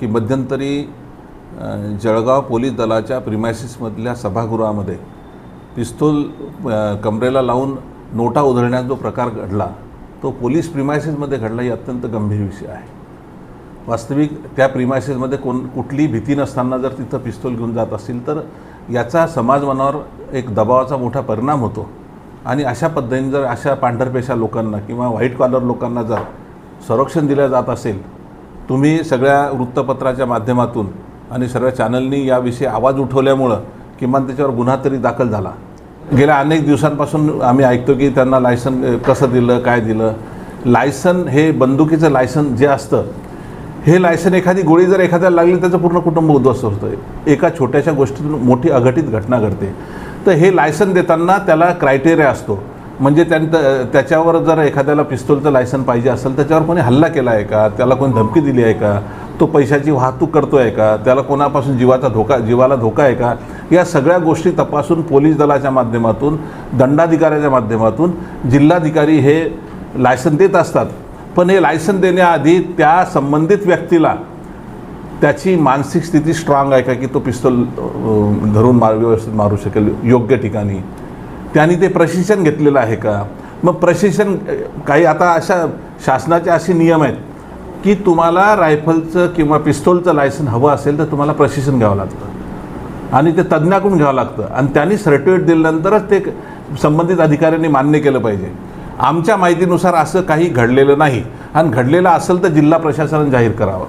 की मध्यंतरी जळगाव पोलीस दलाच्या प्रिमायसिसमधल्या सभागृहामध्ये पिस्तूल कमरेला लावून नोटा उधळण्याचा जो प्रकार घडला तो पोलीस प्रिमायसिसमध्ये घडला ही अत्यंत गंभीर विषय आहे. वास्तविक त्या प्रिमायसिसमध्ये कोण कुठलीही भीती नसताना जर तिथं पिस्तूल घेऊन जात असतील तर याचा समाज मनावर एक दबावाचा मोठा परिणाम होतो. आणि अशा पद्धतीने जर अशा पांढरपेशा लोकांना किंवा व्हाईट कॉलर लोकांना जर संरक्षण दिलं जात असेल तुम्ही सगळ्या वृत्तपत्राच्या माध्यमातून आणि सर्व चॅनलनी याविषयी आवाज उठवल्यामुळं किमान त्याच्यावर गुन्हा तरी दाखल झाला. गेल्या अनेक दिवसांपासून आम्ही ऐकतो की त्यांना लायसन कसं दिलं काय दिलं? लायसन हे बंदुकीचं लायसन जे असतं हे लायसन एखादी गोळी जर एखाद्याला लागली त्याचं पूर्ण कुटुंब उद्ध्वस्त होतं. एका छोट्याशा गोष्टीतून मोठी अघटित घटना घडते. तर हे लायसन देताना त्याला क्रायटेरिया असतो. म्हणजे त्यां त्याच्यावर जर एखाद्याला पिस्तूलचं लायसन पाहिजे असेल त्याच्यावर कोणी हल्ला केला आहे का? त्याला कोणी धमकी दिली आहे का? तो पैशाची वाहतूक करतो आहे का? त्याला कोणापासून जीवाचा धोका जीवाला धोका आहे का? या सगळ्या गोष्टी तपासून पोलीस दलाच्या माध्यमातून दंडाधिकाऱ्याच्या माध्यमातून जिल्हाधिकारी हे लायसन देत असतात. पण हे लायसन देण्याआधी त्या संबंधित व्यक्तीला त्याची मानसिक स्थिती स्ट्रॉंग आहे का? की तो पिस्तूल धरून मार व्यवस्थित मारू शकेल योग्य ठिकाणी? त्यांनी ते प्रशिक्षण घेतलेलं आहे का? मग प्रशिक्षण काही आता अशा शासनाचे असे नियम आहेत की तुम्हाला रायफलचं किंवा पिस्तोलचं लायसन हवं असेल तर तुम्हाला प्रशिक्षण घ्यावं लागतं. आणि ते तज्ज्ञाकडून घ्यावं लागतं. आणि त्यांनी सर्टिफिकेट दिल्यानंतरच ते संबंधित अधिकाऱ्यांनी मान्य केलं पाहिजे. आमच्या माहितीनुसार असं काही घडलेलं नाही. आणि घडलेलं असेल तर जिल्हा प्रशासनाने जाहीर करावं.